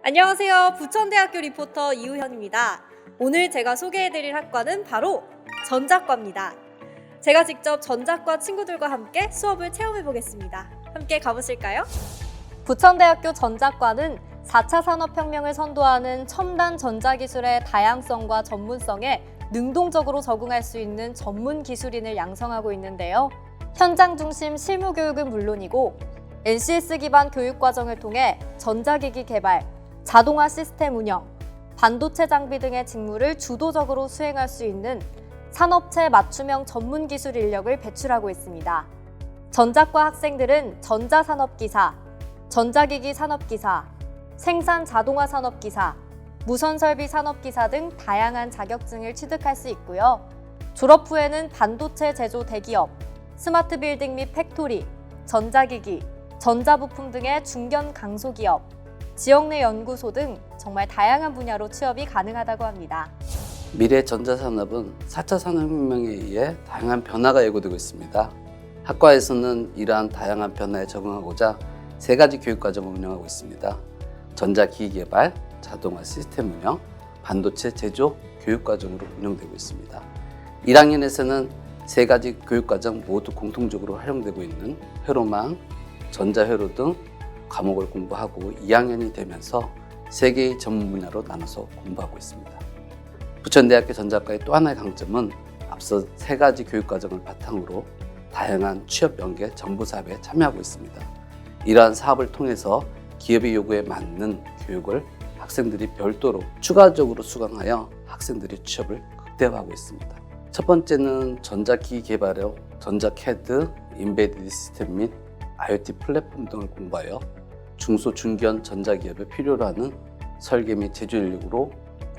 안녕하세요. 부천대학교 리포터 이우현입니다. 오늘 제가 소개해드릴 학과는 바로 전자과입니다. 제가 직접 전자과 친구들과 함께 수업을 체험해보겠습니다. 함께 가보실까요? 부천대학교 전자과는 4차 산업혁명을 선도하는 첨단 전자기술의 다양성과 전문성에 능동적으로 적응할 수 있는 전문 기술인을 양성하고 있는데요. 현장 중심 실무 교육은 물론이고 NCS 기반 교육 과정을 통해 전자기기 개발, 자동화 시스템 운영, 반도체 장비 등의 직무를 주도적으로 수행할 수 있는 산업체 맞춤형 전문 기술 인력을 배출하고 있습니다. 전자과 학생들은 전자산업기사, 전자기기 산업기사, 생산 자동화 산업기사, 무선설비 산업기사 등 다양한 자격증을 취득할 수 있고요. 졸업 후에는 반도체 제조 대기업, 스마트 빌딩 및 팩토리, 전자기기, 전자부품 등의 중견 강소기업, 지역 내 연구소 등 정말 다양한 분야로 취업이 가능하다고 합니다. 미래 전자산업은 4차 산업혁명에 의해 다양한 변화가 예고되고 있습니다. 학과에서는 이러한 다양한 변화에 적응하고자 세 가지 교육과정을 운영하고 있습니다. 전자기기 개발, 자동화 시스템 운영, 반도체 제조 교육과정으로 운영되고 있습니다. 1학년에서는 세 가지 교육과정 모두 공통적으로 활용되고 있는 회로망, 전자회로 등 과목을 공부하고 2학년이 되면서 세 개의 전문 분야로 나눠서 공부하고 있습니다. 부천대학교 전자과의 또 하나의 강점은 앞서 세 가지 교육 과정을 바탕으로 다양한 취업 연계 정보 사업에 참여하고 있습니다. 이러한 사업을 통해서 기업의 요구에 맞는 교육을 학생들이 별도로 추가적으로 수강하여 학생들이 취업을 극대화하고 있습니다. 첫 번째는 전자기기 개발로 전자 CAD, 인베디드 시스템 및 IoT 플랫폼 등을 공부하여 중소 중견 전자기업에 필요로 하는 설계 및 제조 인력으로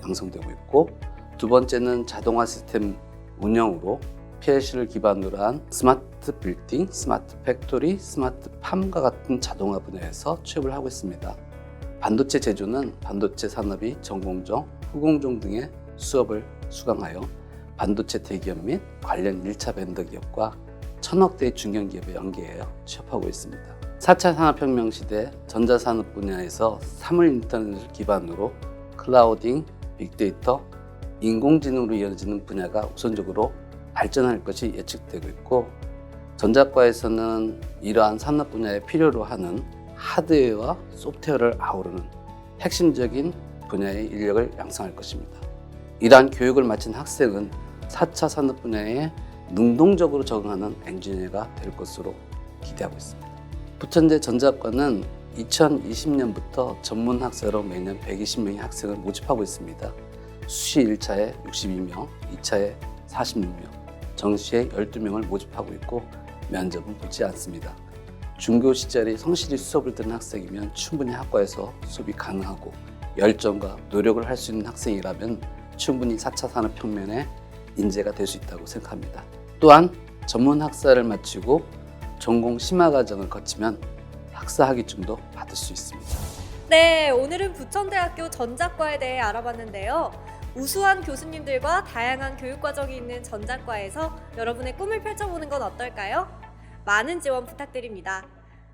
양성되고 있고 두 번째는 자동화 시스템 운영으로 PLC를 기반으로 한 스마트 빌딩, 스마트 팩토리, 스마트 팜과 같은 자동화 분야에서 취업을 하고 있습니다. 반도체 제조는 반도체 산업이 전공정, 후공정 등의 수업을 수강하여 반도체 대기업 및 관련 1차 벤더 기업과 천억대의 중견기업에 연계하여 취업하고 있습니다. 4차 산업혁명 시대 전자산업 분야에서 사물 인터넷을 기반으로 클라우딩, 빅데이터, 인공지능으로 이어지는 분야가 우선적으로 발전할 것이 예측되고 있고 전자과에서는 이러한 산업 분야에 필요로 하는 하드웨어와 소프트웨어를 아우르는 핵심적인 분야의 인력을 양성할 것입니다. 이러한 교육을 마친 학생은 4차 산업 분야에 능동적으로 적응하는 엔지니어가 될 것으로 기대하고 있습니다. 부천대 전자과는 2020년부터 전문 학사로 매년 120명의 학생을 모집하고 있습니다. 수시 1차에 62명, 2차에 46명, 정시에 12명을 모집하고 있고 면접은 보지 않습니다. 중교 시절에 성실히 수업을 듣는 학생이면 충분히 학과에서 수업이 가능하고 열정과 노력을 할 수 있는 학생이라면 충분히 4차 산업혁명의 인재가 될 수 있다고 생각합니다. 또한 전문 학사를 마치고 전공 심화 과정을 거치면 학사 학위증도 받을 수 있습니다. 네, 오늘은 부천대학교 전자과에 대해 알아봤는데요. 우수한 교수님들과 다양한 교육 과정이 있는 전자과에서 여러분의 꿈을 펼쳐보는 건 어떨까요? 많은 지원 부탁드립니다.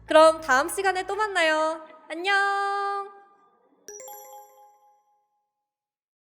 그럼 다음 시간에 또 만나요. 안녕!